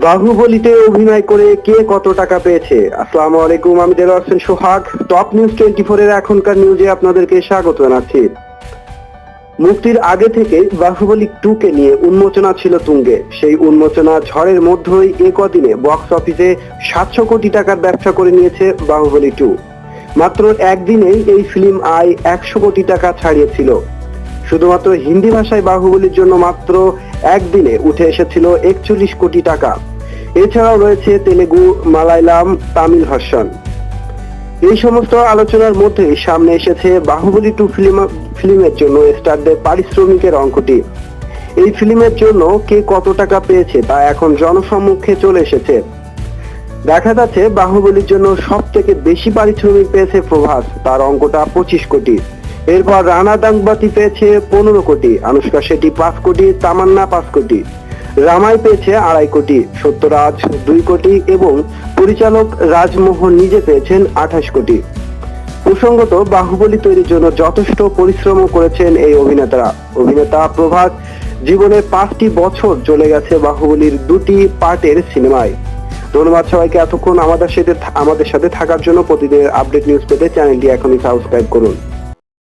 বাহুবলিতে অভিনয় করে কে কত টাকা পেয়েছে? আসসালামু আলাইকুম, আমি Delwar Hossain Sohag. Top news twenty four এর এখনকার নিউজে আপনাদেরকে স্বাগত জানাচ্ছি। মুক্তির আগে থেকে বাহুবলী টু কে নিয়ে উন্মোচনা ছিল তুঙ্গে। সেই উন্মোচনা ঝড়ের মধ্যেই এ কদিনে বক্স অফিসে সাতশো কোটি টাকার ব্যবসা করে নিয়েছে বাহুবলী টু। মাত্র একদিনেই এই ফিল্ম আয় একশো কোটি টাকা ছাড়িয়েছিল। শুধুমাত্র হিন্দি ভাষায় বাহুবলীর জন্য মাত্র একদিনে উঠে এসেছিল একচল্লিশ কোটি টাকা। এছাড়াও রয়েছে তেলেগু মালায়ালাম তামিল ভার্সন। এই সমস্ত আলোচনার মধ্যে সামনে এসেছে বাহুবলী টু ফিল্ম, ফিল্মের জন্য স্টারদের পারিশ্রমিকের অঙ্কটি। এই ফিল্মের জন্য কে কত টাকা পেয়েছে তা এখন জনসম্মুখে চলে এসেছে। দেখা যাচ্ছে বাহুবলীর জন্য সব থেকে বেশি পারিশ্রমিক পেয়েছে প্রভাস, তার অঙ্কটা পঁচিশ কোটি। এরপর রানা দাংবাতি পেয়েছে পনেরো কোটি, আনুষ্কা শেট্টি পাঁচ কোটি, তামান্না পাঁচ কোটি। রামাই পেয়েছে আড়াই কোটি, সত্যরাজ দুই কোটি এবং পরিচালক রাজমোহন নিজে পেয়েছেন আঠাশ কোটি। প্রসঙ্গত বাহুবলী তৈরির জন্য যথেষ্ট পরিশ্রম করেছেন এই অভিনেতারা। অভিনেতা প্রভাত, জীবনে পাঁচটি বছর চলে গেছে বাহুবলীর দুটি পার্টের সিনেমায়। ধন্যবাদ সবাইকে এতক্ষণ আমাদের সাথে আমাদের সাথে থাকার জন্য প্রতিদিনের আপডেট নিউজ পেতে চ্যানেলটি এখনই সাবস্ক্রাইব করুন।